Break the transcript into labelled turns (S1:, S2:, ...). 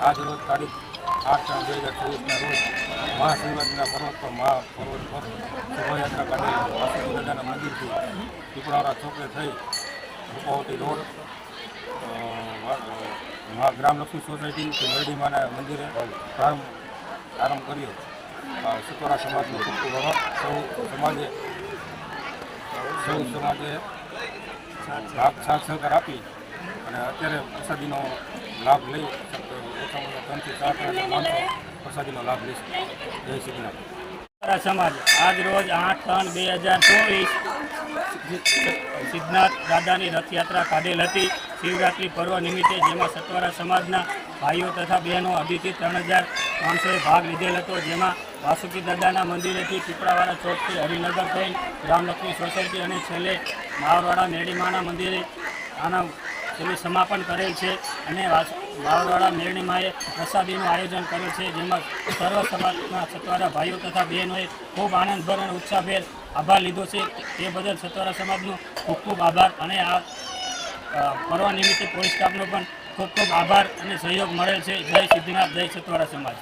S1: આજ રોજ તારીખ આઠ ત્રણ બે હજાર ચોવીસના રોજ મહાશિવરાત્રિના પર્વત પર મહા પર્વત પર શોભાયાત્રા કાઢી વાસુકી મંદિરથી પીપળાવાળા ચોકડે થઈ રૂપાવટી રોડ મહા ગ્રામલક્ષ્મી સોસાયટી મેરડીમાના મંદિરે પ્રારંભ પ્રારંભ કર્યો. અ, સમાજનો ખૂબ સૌ સમાજે સૌ સમાજે સાથ સહકાર આપી અને અત્યારે પ્રસાદીનો લાભ લઈ ઓછામાં
S2: સમાજ આજ રોજ આઠ ત્રણ બે હજાર ચોવીસ સિદ્ધનાથ દાદાની રથયાત્રા કાઢેલ હતી શિવરાત્રિ પર્વ નિમિત્તે જેમાં સત્વારા સમાજના ભાઈઓ તથા બહેનો અઢીથી ત્રણ હજાર માણસોએ ભાગ લીધેલ હતો જેમાં વાસુકી દાદાના મંદિરેથી પીપળાવાળા ચોકથી હરિનગર થઈ રામલક્ષ્મી સોસાયટી અને છેલ્લે માવરવાડા નેડીમાના મંદિરે આના છેલ્લે સમાપન કરેલ છે અને વાસ- માવરવાડા પ્રસાદીનું આયોજન કર્યું છે, જેમાં સર્વ સમાજના સતવારા ભાઈઓ તથા બહેનોએ ખૂબ આનંદભર અને ઉત્સાહભેર આભાર લીધો છે. તે બદલ સતવારા સમાજનો ખૂબ ખૂબ આભાર અને આ પર્વ નિમિત્તે પોલીસ સ્ટાફનો પણ ખૂબ ખૂબ આભાર અને સહયોગ મળેલ છે. જય સિદ્ધિનાથ, જય સતવારા સમાજ.